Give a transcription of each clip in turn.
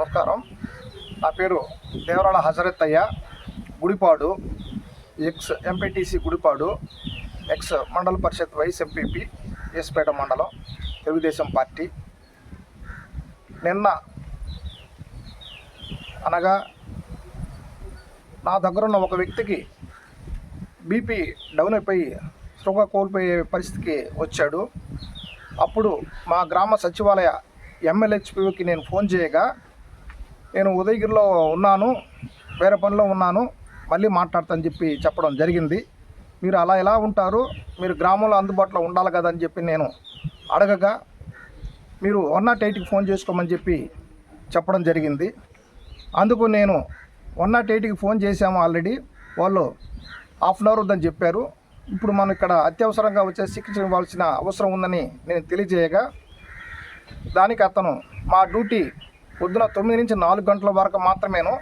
నమస్కారం. నా పేరు Devarala Hazarathaiah. Gudipadu ex MPTC Gudipadu ex Mandal Parishad vice MPP ఎస్పేట మండలం తెలుగుదేశం పార్టీ. నిన్న అనగా నా దగ్గరున్న ఒక వ్యక్తికి బీపీ డౌన్ అయిపోయి స్పృహ కోల్పోయే పరిస్థితికి వచ్చాడు. అప్పుడు మా గ్రామ సచివాలయ ఎమ్మెల్యేహెచ్పికి నేను ఫోన్ చేయగా నేను ఉదయగిరిలో ఉన్నాను వేరే పనిలో ఉన్నాను మళ్ళీ మాట్లాడతానని చెప్పి చెప్పడం జరిగింది. మీరు అలా ఎలా ఉంటారు? మీరు గ్రామంలో అందుబాటులో ఉండాలి కదా అని చెప్పి నేను అడగగా మీరు వన్ నాట్ ఎయిట్కి ఫోన్ చేసుకోమని చెప్పి చెప్పడం జరిగింది. అందుకు నేను వన్ నాట్ ఎయిట్కి ఫోన్ చేశాము ఆల్రెడీ. వాళ్ళు హాఫ్ అన్ అవర్ ఉందని చెప్పారు. ఇప్పుడు మనం ఇక్కడ అత్యవసరంగా వచ్చే చికిత్స ఇవ్వాల్సిన అవసరం ఉందని నేను తెలియజేయగా దానికి అతను మా డ్యూటీ పొద్దున తొమ్మిది నుంచి నాలుగు గంటల వరకు మాత్రమేను.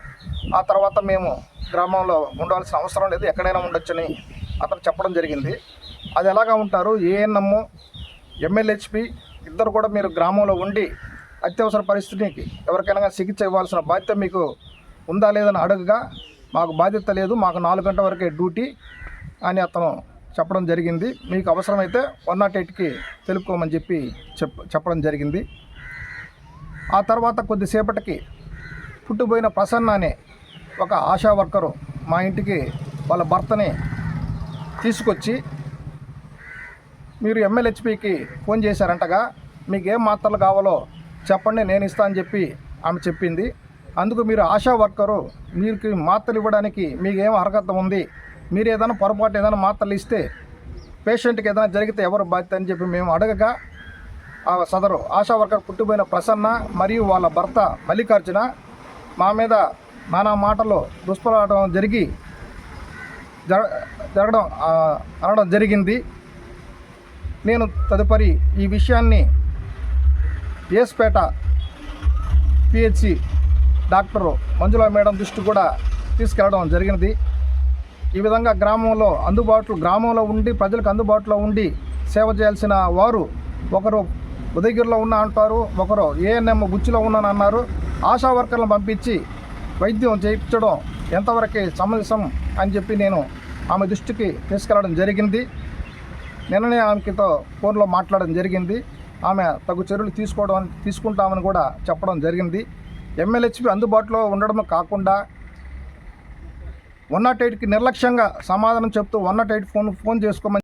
ఆ తర్వాత మేము గ్రామంలో ఉండవలసిన అవసరం లేదు ఎక్కడైనా ఉండొచ్చని అతను చెప్పడం జరిగింది. అది ఎలాగా ఉంటారు? ఏఎన్ఎం ఎమ్మెల్యేహెచ్పి ఇద్దరు కూడా మీరు గ్రామంలో ఉండి అత్యవసర పరిస్థితికి ఎవరికైనా చికిత్స ఇవ్వాల్సిన బాధ్యత మీకు ఉందా లేదని అడగగా మాకు బాధ్యత లేదు మాకు నాలుగు గంటల వరకే డ్యూటీ అని అతను చెప్పడం జరిగింది. మీకు అవసరమైతే వన్ నాట్ ఎయిట్కి తెలుపుకోమని చెప్పి చెప్ చెప్పడం జరిగింది. ఆ తర్వాత కొద్దిసేపటికి పుట్టిపోయిన ప్రసన్న అనే ఒక ఆశా వర్కరు మా ఇంటికి వాళ్ళ భర్తని తీసుకొచ్చి మీరు ఎమ్మెల్యేహెచ్పికి ఫోన్ చేశారంటగా మీకు ఏం మాత్రలు కావాలో చెప్పండి నేను ఇస్తా అని చెప్పి ఆమె చెప్పింది. అందుకు మీరు ఆశా వర్కరు మీకు మాత్రలు ఇవ్వడానికి మీకేం అర్హత ఉంది? మీరు ఏదైనా పొరపాటు ఏదైనా మాత్రలు ఇస్తే పేషెంట్కి ఏదైనా జరిగితే ఎవరు బాధ్యత అని చెప్పి మేము అడగగా సదరు ఆశా వర్కర్ పుట్టిపోయిన ప్రసన్న మరియు వాళ్ళ భర్త మల్లికార్జున మా మీద నానా మాటలు దుష్పలాడటం జరిగి జర జరగడం అనడం జరిగింది. నేను తదుపరి ఈ విషయాన్ని Espeta PHC doctor Manjula madam దృష్టి కూడా తీసుకెళ్ళడం జరిగినది. ఈ విధంగా గ్రామంలో అందుబాటులో గ్రామంలో ఉండి ప్రజలకు అందుబాటులో ఉండి సేవ చేయాల్సిన వారు ఒకరు ఉదయగిరిలో ఉన్నా అంటారు ఒకరు ఏఎన్ఎం గుచ్చిలో ఉన్నాను అన్నారు ఆశా వర్కర్లను పంపించి వైద్యం చేయించడం ఎంతవరకు సమంజసం అని చెప్పి నేను ఆమె దృష్టికి తీసుకెళ్ళడం జరిగింది. నిన్ననే ఆమెతో ఫోన్లో మాట్లాడడం జరిగింది. ఆమె తగు చర్యలు తీసుకోవడం తీసుకుంటామని కూడా చెప్పడం జరిగింది. ఎమ్మెల్యేహెచ్పి అందుబాటులో ఉండడం కాకుండా వన్ నాట్ ఎయిట్కి నిర్లక్ష్యంగా సమాధానం చెప్తూ one not eight phone phone చేసుకోమని